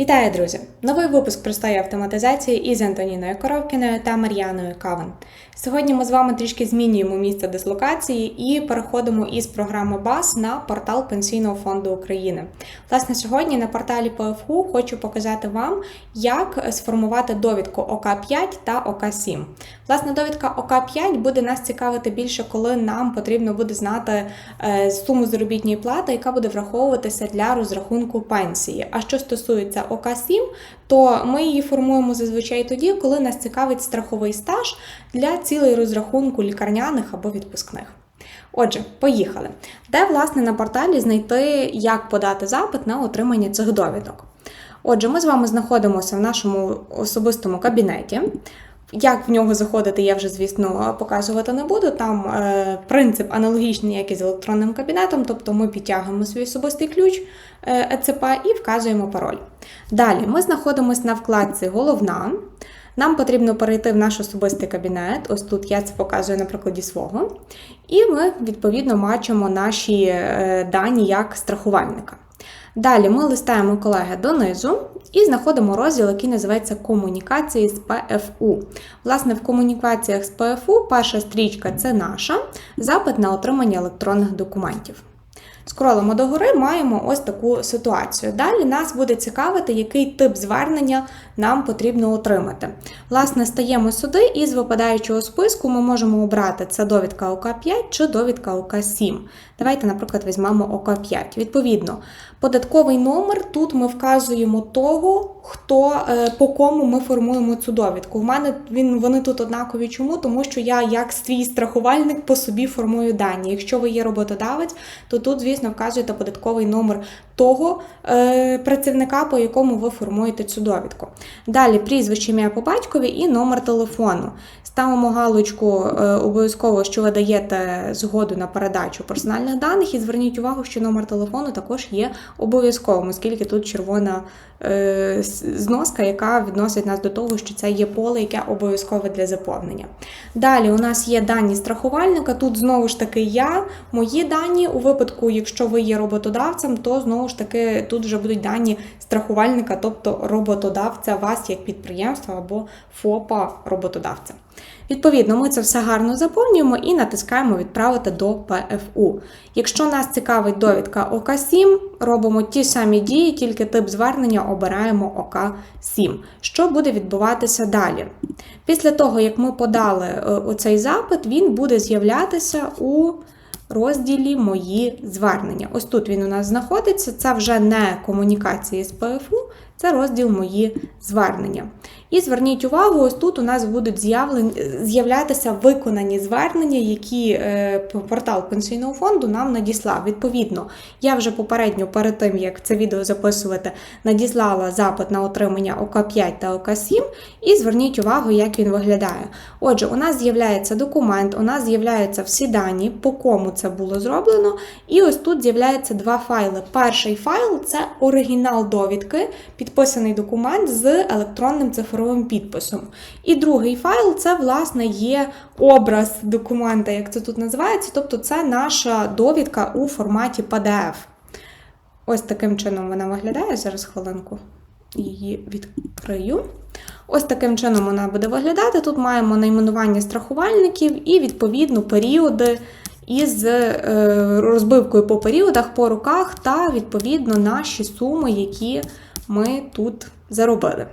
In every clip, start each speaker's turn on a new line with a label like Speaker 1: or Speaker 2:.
Speaker 1: Вітаю, друзі! Новий випуск простої автоматизації із Антоніною Коровкіною та Мар'яною Кавен. Сьогодні ми з вами трішки змінюємо місце дислокації і переходимо із програми БАС на портал Пенсійного фонду України. Власне, сьогодні на порталі ПФУ хочу показати вам, як сформувати довідку ОК5 та ОК7. Власне, довідка ОК5 буде нас цікавити більше, коли нам потрібно буде знати е, суму заробітної плати, яка буде враховуватися для розрахунку пенсії. А що стосується ОК7, то ми її формуємо зазвичай тоді, коли нас цікавить страховий стаж для цілей розрахунку лікарняних або відпускних. Отже, поїхали. Де, власне, на порталі знайти, як подати запит на отримання цих довідок? Отже, ми з вами знаходимося в нашому особистому кабінеті. Як в нього заходити, я вже, звісно, показувати не буду. Там е, принцип аналогічний, як і з електронним кабінетом, тобто ми підтягуємо свій особистий ключ е, ЕЦП і вказуємо пароль. Далі ми знаходимося на вкладці Головна. Нам потрібно перейти в наш особистий кабінет. Ось тут я це показую на прикладі свого. І ми, відповідно, бачимо наші е, дані як страхувальника. Далі ми листаємо колеги донизу і знаходимо розділ, який називається Комунікації з ПФУ. Власне, в комунікаціях з ПФУ перша стрічка це наша запит на отримання електронних документів. Скролимо догори, маємо ось таку ситуацію. Далі нас буде цікавити, який тип звернення нам потрібно отримати. Власне, стаємо сюди, і з випадаючого списку ми можемо обрати це довідка ОК5 чи довідка ОК7. Давайте, наприклад, візьмемо ОК5. Відповідно, податковий номер тут ми вказуємо того, хто е, по кому ми формуємо цю довідку. В мене він вони тут однакові. Чому? Тому що я, як свій страхувальник, по собі формую дані. Якщо ви є роботодавець, то тут, звісно, вказуєте податковий номер того е, працівника, по якому ви формуєте цю довідку. Далі прізвище ім'я по батькові і номер телефону. Ставимо галочку е, обов'язково, що ви даєте згоду на передачу персональних даних, і зверніть увагу, що номер телефону також є обов'язковим, оскільки тут червона е, зноска, яка відносить нас до того, що це є поле, яке обов'язкове для заповнення. Далі у нас є дані страхувальника. Тут знову ж таки я, мої дані. У випадку, якщо ви є роботодавцем, то знову ж таки тут вже будуть дані страхувальника, тобто роботодавця, вас як підприємства або ФОПа роботодавця. Відповідно, ми це все гарно заповнюємо і натискаємо Відправити до ПФУ. Якщо нас цікавить довідка ОК7, робимо ті самі дії, тільки тип звернення обираємо ОК7. Що буде відбуватися далі? Після того, як ми подали е, оцей запит, він буде з'являтися у розділі Мої звернення. Ось тут він у нас знаходиться. Це вже не комунікації з ПФУ, це розділ Мої звернення. І зверніть увагу, ось тут у нас будуть з'являтися виконані звернення, які е, портал пенсійного фонду нам надіслав. Відповідно, я вже попередньо перед тим, як це відео записувати, надіслала запит на отримання ОК5 та ОК7, і зверніть увагу, як він виглядає. Отже, у нас з'являється документ, у нас з'являються всі дані, по кому це було зроблено. І ось тут з'являються два файли. Перший файл це оригінал довідки, підписаний документ з електронним цифровим цифровим підписом. І другий файл це, власне, є образ документа, як це тут називається, тобто це наша довідка у форматі PDF. Ось таким чином вона виглядає. Зараз хвилинку її відкрию. Ось таким чином вона буде виглядати. Тут маємо найменування страхувальників і, відповідно, періоди із е, розбивкою по періодах, по руках, та, відповідно, наші суми, які ми тут заробили.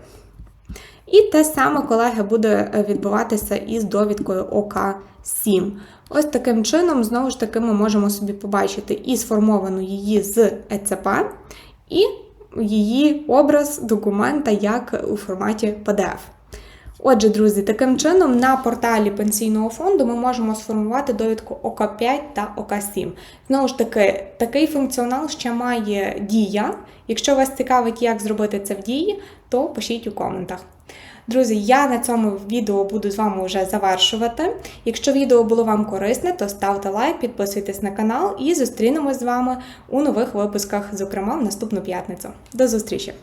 Speaker 1: І те саме, колеги, буде е, відбуватися із довідкою ОК7. Ось таким чином, знову ж таки, ми можемо собі побачити і сформовану її з ЕЦП, і її образ документа як у форматі PDF. Отже, друзі, таким чином на порталі пенсійного фонду ми можемо сформувати довідку ОК5 та ОК7. Знову ж таки, такий функціонал ще має дія. Якщо вас цікавить, як зробити це в дії, то пишіть у коментах. Друзі, я на цьому відео буду з вами вже завершувати. Якщо відео було вам корисне, то ставте лайк, підписуйтесь на канал і зустрінемось з вами у нових випусках, зокрема в наступну п'ятницю. До зустрічі!